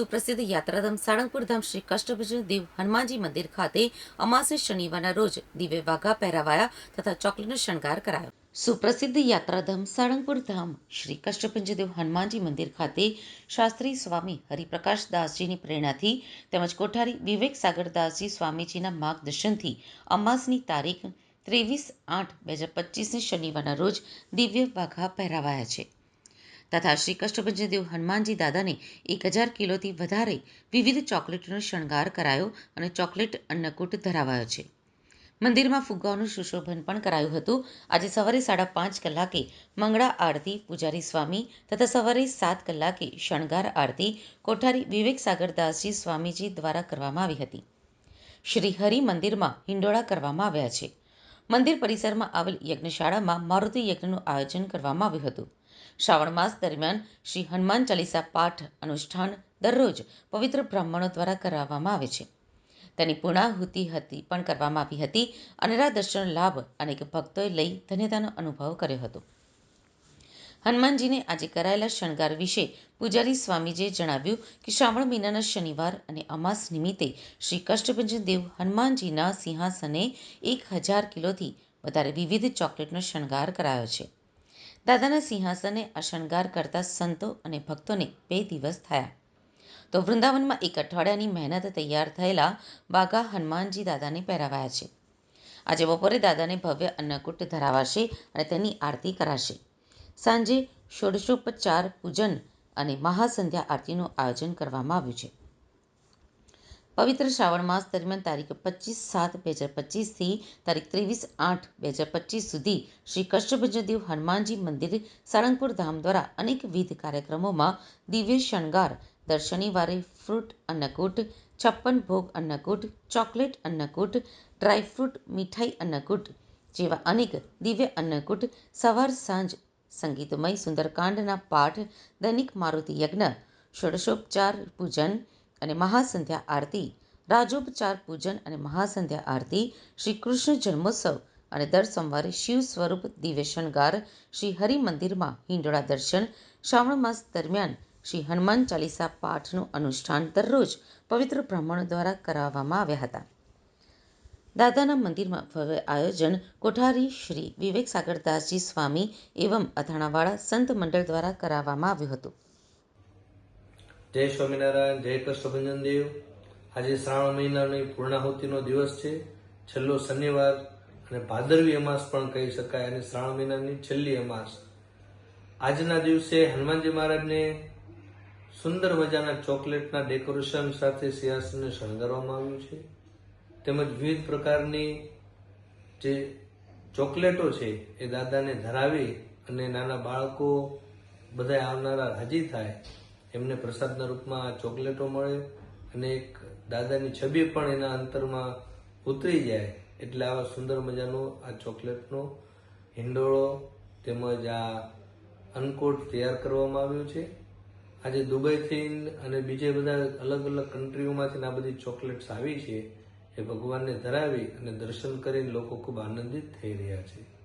સુપ્રસિદ્ધ યાત્રાધામ સાળંગપુર ધામ શ્રી કષ્ટભજન દેવ હનુમાનજી મંદિર ખાતે અમાસે શનિવારના રોજ દિવ્ય વાઘા પહેરાવાયા તથા ચોકલેટનો શણગાર કરાયો. સુપ્રસિદ્ધ યાત્રાધામ સાળંગપુર ધામ શ્રી કષ્ટભંજદેવ હનુમાનજી મંદિર ખાતે શાસ્ત્રી સ્વામી હરિપ્રકાશ દાસજીની પ્રેરણાથી તેમજ કોઠારી વિવેક સાગરદાસજી સ્વામીજીના માર્ગદર્શનથી અમાસની તારીખ ત્રેવીસ આઠ બે હજાર પચીસને શનિવારના રોજ દિવ્ય વાઘા પહેરાવાયા છે. તથા શ્રી કષ્ટભંજનદેવ હનુમાનજી દાદાને એક હજાર કિલોથી વધારે વિવિધ ચોકલેટનો શણગાર કરાયો અને ચોકલેટ અન્નકૂટ ધરાવાયો છે. મંદિરમાં ફુગ્ગાઓનું સુશોભન પણ કરાયું હતું. આજે સવારે સાડા પાંચ કલાકે મંગળા આરતી પૂજારી સ્વામી તથા સવારે સાત કલાકે શણગાર આરતી કોઠારી વિવેક સાગરદાસજી સ્વામીજી દ્વારા કરવામાં આવી હતી. શ્રી હરિ મંદિરમાં હિંડોળા કરવામાં આવ્યા છે. મંદિર પરિસરમાં આવેલ યજ્ઞશાળામાં મારુતિ યજ્ઞનું આયોજન કરવામાં આવ્યું હતું. શ્રાવણ માસ દરમિયાન શ્રી હનુમાન ચાલીસા પાઠ અનુષ્ઠાન દરરોજ પવિત્ર બ્રાહ્મણો દ્વારા કરાવવામાં આવે છે. તેની પૂર્ણાહુતિ હતી, પણ કરવામાં આવી હતી અનેરા દર્શન લાભ અનેક ભક્તોએ લઈ ધન્યતાનો અનુભવ કર્યો હતો. હનુમાનજીને આજે કરાયેલા શણગાર વિશે પૂજારી સ્વામીજીએ જણાવ્યું કે શ્રાવણ મહિનાના શનિવાર અને અમાસ નિમિત્તે શ્રી કષ્ટભંજન દેવ હનુમાનજીના સિંહાસને એક હજાર કિલોથી વધારે વિવિધ ચોકલેટનો શણગાર કરાયો છે. દાદાના સિંહાસને અશણગાર કરતા સંતો અને ભક્તોને બે દિવસ થયા. તો વૃંદાવનમાં એક અઠવાડિયાની મહેનત તૈયાર થયેલા બાગા હનુમાનજી દાદાને પહેરાવાયા છે. આજે બપોરે દાદાને ભવ્ય અન્નકૂટ ધરાવાશે અને તેની આરતી કરાશે. સાંજે ષોડશોપચાર પૂજન અને મહાસંધ્યા આરતીનું આયોજન કરવામાં આવ્યું છે. પવિત્ર શ્રાવણ માસ દરમિયાન તારીખ પચીસ સાત બે હજાર પચીસથી તારીખ ત્રેવીસ આઠ બે હજાર પચીસ સુધી શ્રી કષ્ટભંજનદેવ હનુમાનજી મંદિર, સાળંગપુર ધામ દ્વારા અનેકવિધ કાર્યક્રમોમાં દિવ્ય શણગાર, દર શનિવારે ફ્રૂટ અન્નકૂટ, છપ્પન ભોગ અન્નકૂટ, ચોકલેટ અન્નકૂટ ડ્રાયફ્રૂટ મીઠાઈ અન્નકૂટ જેવા અનેક દિવ્ય અન્નકૂટ સવાર સાંજ સંગીતમય સુંદરકાંડના પાઠ, દૈનિક મારુતિ યજ્ઞ, ષોડશોપચાર પૂજન અને મહાસંધ્યા આરતી, રાજોપચાર પૂજન અને મહાસંધ્યા આરતી, શ્રી કૃષ્ણ જન્મોત્સવ અને દર સોમવારે શિવ સ્વરૂપ દિવ્ય શણગાર શ્રી હરિ મંદિરમાં હિંડોળા દર્શન, શ્રાવણ માસ દરમિયાન શ્રી હનુમાન ચાલીસા પાઠનું અનુષ્ઠાન દરરોજ પવિત્ર બ્રાહ્મણો દ્વારા કરાવવામાં આવ્યા હતા. દાદાના મંદિરમાં ભવ્ય આયોજન કોઠારી શ્રી વિવેક સાગરદાસજી સ્વામી એવં અથાણાવાળા સંત મંડળ દ્વારા કરાવવામાં આવ્યું હતું. જય સ્વામિનારાયણ, જય કૃષ્ણભંજન દેવ. આજે શ્રાવણ મહિનાની પૂર્ણાહુતિનો દિવસ છે. છેલ્લો શનિવાર અને ભાદરવી અમાસ પણ કહી શકાય અને શ્રાવણ મહિનાની છેલ્લી અમાસ. આજના દિવસે હનુમાનજી મહારાજને સુંદર મજાના ચોકલેટના ડેકોરેશન સાથે સિંહાસનને શણગારવામાં આવ્યું છે. તેમજ વિવિધ પ્રકારની જે ચોકલેટો છે એ દાદાને ધરાવી અને નાના બાળકો બધા આવનારા રાજી થાય એમને પ્રસાદના રૂપમાં આ ચોકલેટો મળે અને એક દાદાની છબી પણ એના અંતરમાં ઉતરી જાય એટલે આવા સુંદર મજાનો આ ચોકલેટનો હિંડોળો તેમજ આ અન્નકોટ તૈયાર કરવામાં આવ્યો છે. આજે દુબઈથી અને બીજે બધા અલગ અલગ કન્ટ્રીઓમાંથી આ બધી ચોકલેટ્સ આવી છે એ ભગવાનને ધરાવી અને દર્શન કરીને લોકો ખૂબ આનંદિત થઈ રહ્યા છે.